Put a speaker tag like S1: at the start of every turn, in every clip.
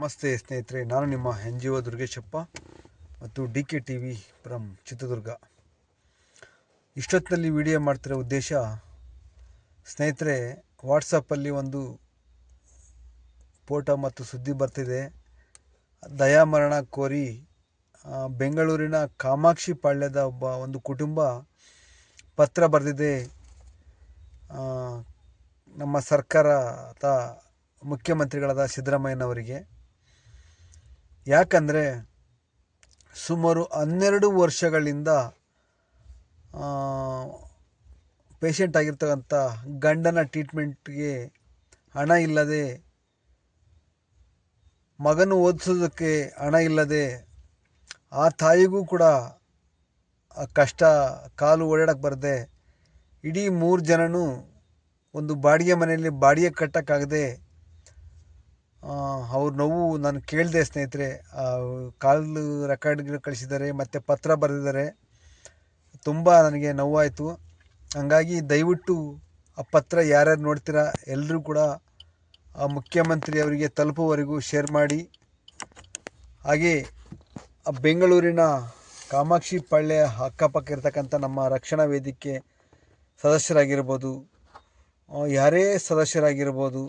S1: ನಮಸ್ತೆ ಸ್ನೇಹಿತರೆ, ನಾನು ನಿಮ್ಮ ಎನ್ ಜಿ ಒ ದುರ್ಗೇಶಪ್ಪ ಮತ್ತು D K T V from Chitradurga. ಇಷ್ಟೊತ್ತಿನಲ್ಲಿ video ಮಾಡ್ತಿರೋ ಉದ್ದೇಶ, ಸ್ನೇಹಿತರೆ ವಾಟ್ಸಪ್ಪಲ್ಲಿ ಒಂದು ಫೋಟೋ ಮತ್ತು ಸುದ್ದಿ ಬರ್ತಿದೆ. ದಯಾಮರಣ ಕೋರಿ ಬೆಂಗಳೂರಿನ ಕಾಮಾಕ್ಷಿ ಪಾಳ್ಯದ ಒಬ್ಬ ಒಂದು ಕುಟುಂಬ ಪತ್ರ ಬರೆದಿದೆ. ನಮ್ಮ ಸರ್ಕಾರದ ಮುಖ್ಯಮಂತ್ರಿಗಳಾದ ಸಿದ್ದರಾಮಯ್ಯನವರಿಗೆ. ಯಾಕಂದರೆ ಸುಮಾರು ಹನ್ನೆರಡು ವರ್ಷಗಳಿಂದ ಪೇಷಂಟ್ ಆಗಿರ್ತಕ್ಕಂಥ ಗಂಡನ ಟ್ರೀಟ್ಮೆಂಟ್ಗೆ ಹಣ ಇಲ್ಲದೆ, ಮಗನು ಓದಿಸೋದಕ್ಕೆ ಹಣ ಇಲ್ಲದೆ, ಆ ತಾಯಿಗೂ ಕೂಡ ಕಷ್ಟ ಕಾಲು ಓಡಾಡಕ್ಕೆ ಬರದೆ, ಇಡೀ ಮೂರು ಜನನೂ ಒಂದು ಬಾಡಿಗೆ ಮನೆಯಲ್ಲಿ ಬಾಡಿಗೆ ಕಟ್ಟೋಕ್ಕಾಗದೆ ಅವ್ರ ನೋವು ನಾನು ಕೇಳಿದೆ ಸ್ನೇಹಿತರೆ. ಕಾಲು ರೆಕಾರ್ಡ್ಗಳು ಕಳಿಸಿದ್ದಾರೆ ಮತ್ತು ಪತ್ರ ಬರೆದಿದ್ದಾರೆ ತುಂಬ ನನಗೆ ನೋವಾಯಿತು. ಹಂಗಾಗಿ ದಯವಿಟ್ಟು ಆ ಪತ್ರ ಯಾರ್ಯಾರು ನೋಡ್ತೀರಾ ಎಲ್ಲರೂ ಕೂಡ ಆ ಮುಖ್ಯಮಂತ್ರಿ ಅವರಿಗೆ ತಲುಪುವವರೆಗೂ ಶೇರ್ ಮಾಡಿ. ಹಾಗೆ ಬೆಂಗಳೂರಿನ ಕಾಮಾಕ್ಷಿ ಪಾಳ್ಯ ಅಕ್ಕಪಕ್ಕ ಇರ್ತಕ್ಕಂಥ ನಮ್ಮ ರಕ್ಷಣಾ ವೇದಿಕೆ ಸದಸ್ಯರಾಗಿರ್ಬೋದು ಯಾರೇ ಸದಸ್ಯರಾಗಿರ್ಬೋದು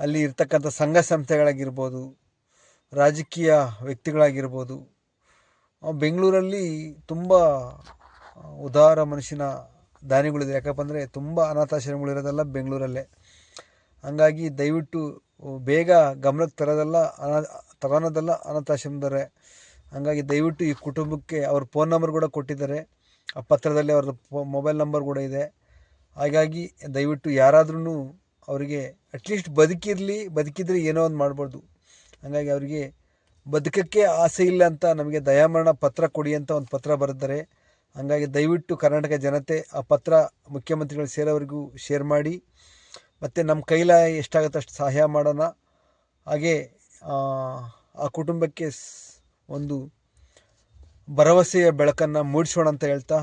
S1: ಅಲ್ಲಿ ಇರ್ತಕ್ಕಂಥ ಸಂಘ ಸಂಸ್ಥೆಗಳಾಗಿರ್ಬೋದು, ರಾಜಕೀಯ ವ್ಯಕ್ತಿಗಳಾಗಿರ್ಬೋದು ಬೆಂಗಳೂರಲ್ಲಿ ತುಂಬ ಉದಾರ ಮನುಷ್ಯನ ದಾನಿಗಳಿದೆ. ಯಾಕಪ್ಪ ಅಂದರೆ ತುಂಬ ಅನಾಥಾಶ್ರಮಗಳಿರೋದೆಲ್ಲ ಬೆಂಗಳೂರಲ್ಲೇ. ಹಂಗಾಗಿ ದಯವಿಟ್ಟು ಬೇಗ ಗಮನಕ್ಕೆ ತರೋದೆಲ್ಲ ಅನಾ, ತಗೊಳೋದೆಲ್ಲ ಅನಾಥಾಶ್ರಮದವರೇ. ಹಂಗಾಗಿ ದಯವಿಟ್ಟು ಈ ಕುಟುಂಬಕ್ಕೆ ಅವ್ರ ಫೋನ್ ನಂಬರ್ ಕೂಡ ಕೊಟ್ಟಿದ್ದಾರೆ. ಆ ಪತ್ರದಲ್ಲಿ ಅವ್ರದ್ದು ಮೊಬೈಲ್ ನಂಬರ್ ಕೂಡ ಇದೆ. ಹಾಗಾಗಿ ದಯವಿಟ್ಟು ಯಾರಾದ್ರೂ ಅವರಿಗೆ ಅಟ್ಲೀಸ್ಟ್ ಬದುಕಿರಲಿ ಬದುಕಿದ್ರೆ ಏನೋ ಒಂದು ಮಾಡ್ಬೋದು. ಹಾಗಾಗಿ ಅವರಿಗೆ ಬದುಕಕ್ಕೆ ಆಸೆ ಇಲ್ಲ ಅಂತ ನಮಗೆ ದಯಾಮರಣ ಪತ್ರ ಕೊಡಿ ಅಂತ ಒಂದು ಪತ್ರ ಬರೆದರೆ ಹಾಗಾಗಿ ದಯವಿಟ್ಟು ಕರ್ನಾಟಕ ಜನತೆ ಆ ಪತ್ರ ಮುಖ್ಯಮಂತ್ರಿಗಳು ಸೇರೋವರೆಗೂ ಶೇರ್ ಮಾಡಿ. ಮತ್ತು ನಮ್ಮ ಕೈಲ ಎಷ್ಟಾಗುತ್ತೆ ಅಷ್ಟು ಸಹಾಯ ಮಾಡೋಣ. ಹಾಗೆ ಆ, ಕುಟುಂಬಕ್ಕೆ ಒಂದು ಭರವಸೆಯ ಬೆಳಕನ್ನು ಮೂಡಿಸೋಣ ಅಂತ ಹೇಳ್ತಾ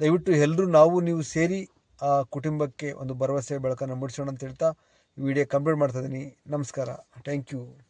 S1: ದಯವಿಟ್ಟು ಎಲ್ಲರೂ ನಾವು ನೀವು ಸೇರಿ ಆ ಕುಟುಂಬಕ್ಕೆ ಒಂದು ಭರವಸೆ, ಬೆಳಕನ್ನು ಮೂಡಿಸೋಣ ಅಂತ ಹೇಳ್ತಾ ವಿಡಿಯೋ ಕಂಪ್ಲೀಟ್ ಮಾಡ್ತಾ ಇದ್ದೀನಿ. ನಮಸ್ಕಾರ. Thank you.